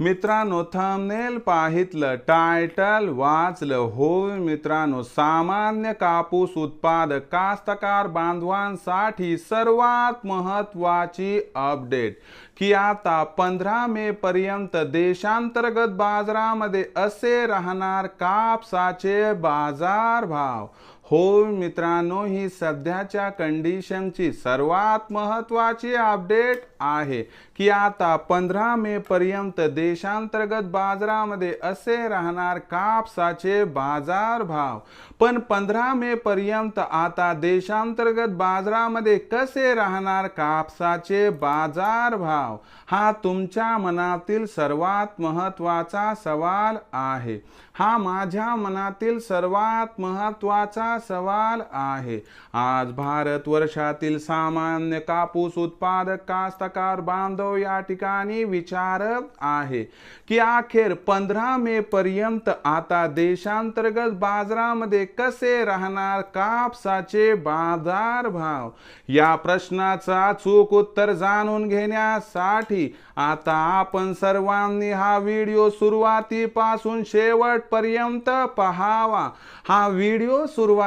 मित्रांनो thumbnail पाहितलं title वाचलं. होय मित्रांनो सामान्य कापूस उत्पादक कास्तकार बांधवांसाठी सर्वात महत्वाची अपडेट की आता पंधरा मे पर्यंत देशांतर्गत बाजारामध्ये असे राहणार कापसाचे बाजार भाव हो मित्रांनो ही सध्याच्या कंडिशनची सर्वात महत्त्वाची अपडेट आहे की आता पंधरा मे पर्यंत देशांतर्गत बाजारामध्ये असे राहणार कापसाचे बाजार भाव. पण पंधरा मे पर्यंत आता देशांतर्गत बाजारामध्ये कसे राहणार कापसाचे बाजार भाव? हा तुमच्या मनातील सर्वात महत्त्वाचा सवाल आहे. हा माझ्या मनातील सर्वात महत्त्वाचा सवाल आहे. आज भारत वर्षातील सामान्य कापूस उत्पादक कास्तकार बांधव या ठिकाणी विचारत आहे की अखेर पंधरा मे पर्यंत आता देशांतर्गत बाजारामध्ये कसे राहणार कापसाचे बाजार भाव? या प्रश्नाचा चूक उत्तर जाणून घेण्यासाठी आता आपण सर्वांनी हा व्हिडिओ सुरुवातीपासून शेवटपर्यंत पहावा. हा व्हिडिओ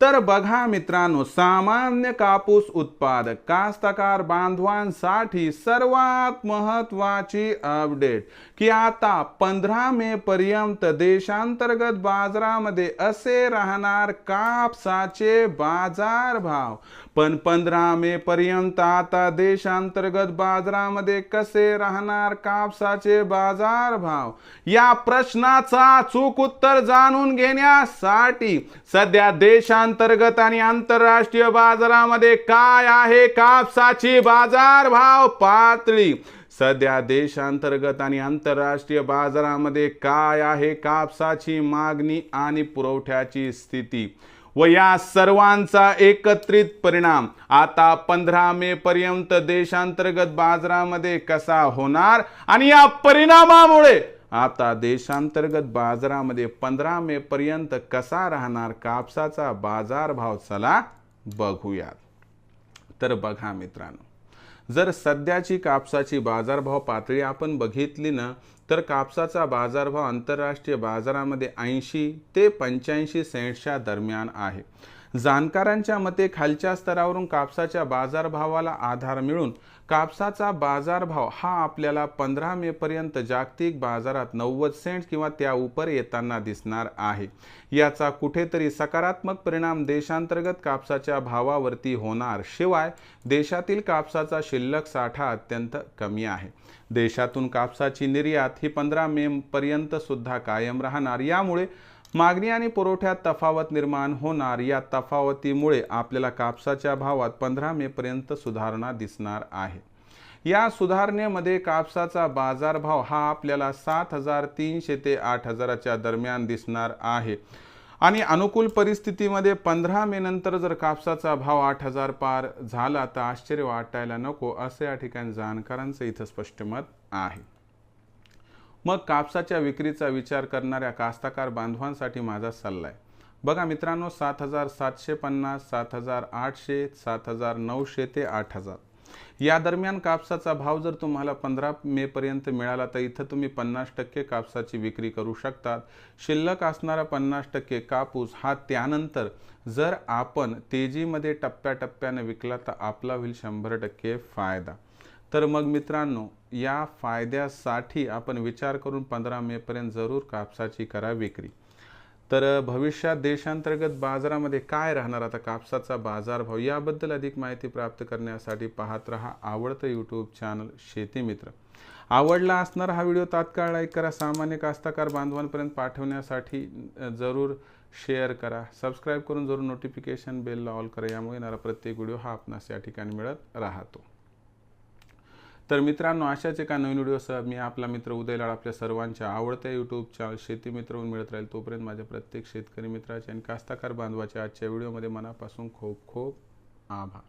तर बघा मित्रांनो सामान्य कापूस उत्पादक कास्तकार बांधवांसाठी सर्वात महत्वाची अपडेट की आता पंधरा मे पर्यंत देशांतर्गत बाजारामध्ये असे राहणार कापसाचे बाजार भाव पण पंधरा मे पर्यंत आता देशांतर्गत बाजारामध्ये कसे राहणार कापसाचे बाजार भाव या प्रश्नाचा चूक उत्तर जाणून घेण्यासाठी सध्या देशांतर्गत आणि आंतरराष्ट्रीय बाजारामध्ये काय आहे कापसाची बाजारभाव पातळी? सध्या देशांतर्गत आणि आंतरराष्ट्रीय बाजारामध्ये काय आहे कापसाची मागणी आणि पुरवठ्याची स्थिती? व या सर्वांचा एकत्रित परिणाम आता पंधरा मे पर्यंत देशांतर्गत बाजारामध्ये कसा होणार? आणि या परिणामामुळे आता देशांतर्गत बाजारामध्ये पंधरा मे पर्यंत कसा राहणार कापसाचा बाजारभाव चला बघूयात. तर बघा मित्रांनो जर सध्याची कापसाची बाजारभाव पातळी आपण बघितली ना तर कापसाचा बाजारभाव आंतरराष्ट्रीय बाजारामध्ये ऐंशी ते पंच्याऐंशी सेंट्सच्या दरम्यान आहे. जाणकारांच्या मते खालच्या स्तरावरून कापसाच्या बाजारभावाला आधार मिळून कापसाचा बाजारभाव हा आपल्याला पंधरा मे पर्यंत जागतिक बाजारात नव्वद सेंट किंवा त्या उपर येताना दिसणार आहे. याचा कुठेतरी सकारात्मक परिणाम देशांतर्गत कापसाच्या भावावरती होणार शिवाय देशातील कापसाचा शिल्लक साठा अत्यंत कमी आहे. देशातून कापसाची निर्यात ही पंधरा मे पर्यंत सुद्धा कायम राहणार. यामुळे मागणी आणि पुरवठ्यात तफावत निर्माण होणार. या तफावतीमुळे आपल्याला कापसाच्या भावात पंधरा मे पर्यंत सुधारणा दिसणार आहे. या सुधारणेमध्ये कापसाचा बाजारभाव हा आपल्याला सात हजार तीनशे ते आठ हजाराच्या दरम्यान दिसणार आहे. आणि अनुकूल परिस्थितीमध्ये पंधरा मे नंतर जर कापसाचा भाव आठ हजार पार झाला तर आश्चर्य वाटायला नको असे या ठिकाणी जाणकारांचं इथं स्पष्ट मत आहे. मग कापसाच्या विक्रीचा विचार करणाऱ्या कास्ताकार बांधवांसाठी माझा सल्ला आहे बघा मित्रांनो सात हजार सातशे पन्नास सात हजार आठशे सात हजार नऊशे ते आठ हजार. या दरम्यान कापसाचा भाव जर तुम्हाला पंधरा मेपर्यंत मिळाला तर इथं तुम्ही पन्नास टक्के कापसाची विक्री करू शकतात. शिल्लक असणारा पन्नास टक्के कापूस हा त्यानंतर जर आपण तेजीमध्ये टप्प्याटप्प्याने विकला तर आपला होईल शंभर टक्के फायदा. तर मग मित्रांनो या फायद्यासाठी आपण विचार करून पंधरा मेपर्यंत जरूर कापसाची करा विक्री. तर भविष्यात देशांतर्गत बाजारामध्ये काय राहणार? आता कापसाचा बाजारभाव याबद्दल अधिक माहिती प्राप्त करण्यासाठी पाहत रहा आवडतं यूट्यूब चॅनल शेती मित्र. आवडला असणारा हा व्हिडिओ तात्काळ लाईक करा सामान्य कास्ताकार बांधवांपर्यंत पाठवण्यासाठी जरूर शेअर करा. सबस्क्राईब करून जरूर नोटिफिकेशन बेलला ऑल करा यामुळे येणारा प्रत्येक व्हिडिओ हा आपणास या ठिकाणी मिळत राहतो. तर मित्रांनो अशाच एका नवीन व्हिडिओसह मी आपला मित्र उदय लाड आपल्या सर्वांच्या आवडत्या यूट्यूब चॅनल शेती मित्रहून मिळत राहील. तोपर्यंत माझ्या प्रत्येक शेतकरी मित्राचे आणि कास्ताकार बांधवाच्या आजच्या व्हिडिओमध्ये मनापासून खूप खूप आभार.